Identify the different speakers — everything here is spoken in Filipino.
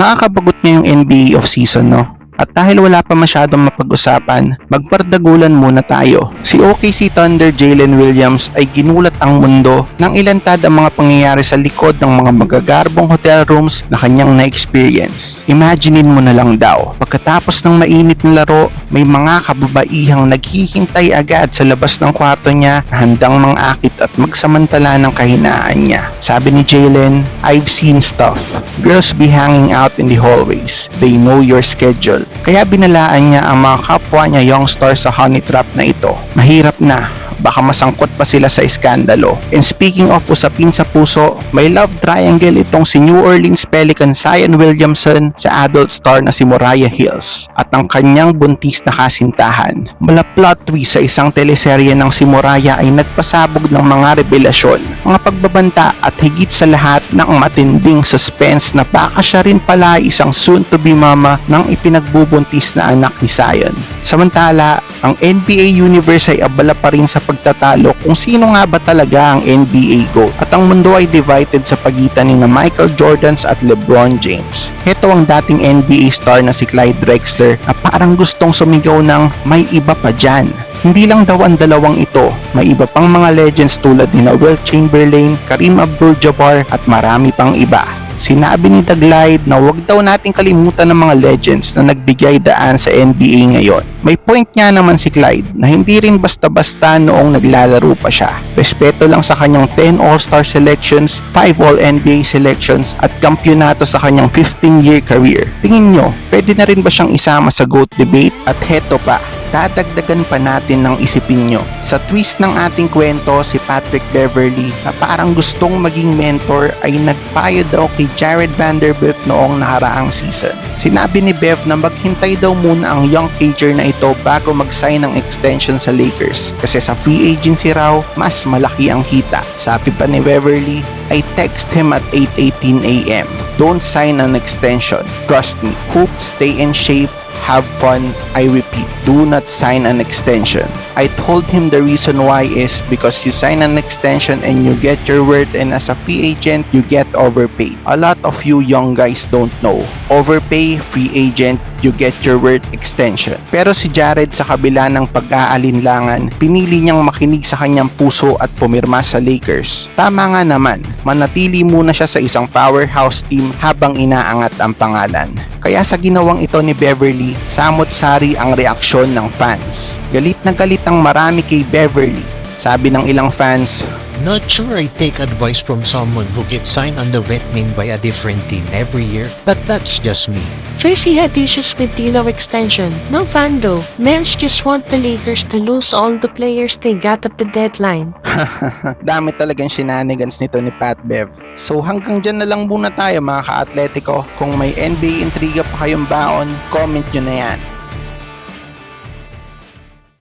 Speaker 1: Nakakabagot niya yung NBA off-season, no? At dahil wala pa masyadong mapag-usapan, magpardagulan muna tayo. Si OKC Thunder Jalen Williams ay ginulat ang mundo ng ilantad ang mga pangyayari sa likod ng mga magagarbong hotel rooms na kanyang na-experience. Imaginein mo na lang daw, pagkatapos ng mainit na laro, may mga kababaihang naghihintay agad sa labas ng kwarto niya na handang mangakit at magsamantala ng kahinaan niya. Sabi ni Jalen, I've seen stuff. Girls be hanging out in the hallways. They know your schedule. Kaya binalaan niya ang mga kapwa niya young stars sa honey trap na ito. Mahirap na, baka masangkot pa sila sa iskandalo. And speaking of usapin sa puso, may love triangle itong si New Orleans Pelican Zion Williamson sa adult star na si Moriah Hills at ang kanyang buntis na kasintahan. Mula plot twist sa isang teleserye ng si Moriah ay nagpasabog ng mga revelasyon, mga pagbabanta at higit sa lahat ng matinding suspense na baka siya rin pala isang soon to be mama ng ipinagbubuntis na anak ni Zion. Samantala, ang NBA Universe ay abala pa rin sa pagtatalo kung sino nga ba talaga ang NBA GOAT at ang mundo ay divided sa pagitan ni na Michael Jordans at LeBron James. Heto ang dating NBA star na si Clyde Drexler na parang gustong sumigaw ng may iba pa dyan. Hindi lang daw ang dalawang ito, may iba pang mga legends tulad ni na Will Chamberlain, Kareem Abdul-Jabbar at marami pang iba. Sinabi ni Taglide na huwag daw nating kalimutan ng mga legends na nagbigay daan sa NBA ngayon. May point nga naman si Clyde na hindi rin basta-basta noong naglalaro pa siya. Respeto lang sa kanyang 10 All-Star selections, 5 All-NBA selections at kampyonato sa kanyang 15-year career. Tingin nyo, pwede na rin ba siyang isama sa GOAT debate? At heto pa, dadagdagan pa natin ng isipin nyo. Sa twist ng ating kwento, si Patrick Beverly na parang gustong maging mentor ay nagpayo daw kay Jared Vanderbilt noong nakaraang season. Sinabi ni Bev na maghintay daw muna ang young cager na ito bago mag-sign ng extension sa Lakers kasi sa free agency raw, mas malaki ang kita. Sabi pa ni Beverly, I text him at 8.18am. Don't sign an extension. Trust me. Hoop, stay in shape, have fun. I repeat, do not sign an extension. I told him the reason why is because you sign an extension and you get your worth and as a free agent, you get overpaid. A lot of you young guys don't know. Overpay, free agent, you get your worth extension. Pero si Jared sa kabila ng pag-aalinlangan, pinili niyang makinig sa kanyang puso at pumirma sa Lakers. Tama nga naman, manatili muna siya sa isang powerhouse team habang inaangat ang pangalan. Kaya sa ginawang ito ni Beverly, samot-sari ang reaksyon ng fans. Galit na galit ang marami kay Beverly. Sabi ng ilang fans,
Speaker 2: Not sure I take advice from someone who gets signed on the vet min by a different team every year, but that's just me.
Speaker 3: First, he had issues with D'Lo extension. No fan though. Mans just want the Lakers to lose all the players they got at the deadline.
Speaker 1: Dami talagang shenanigans nito ni Pat Bev. So hanggang dyan na lang muna tayo mga ka-atletico. Kung may NBA intriga pa kayong baon, comment nyo na yan.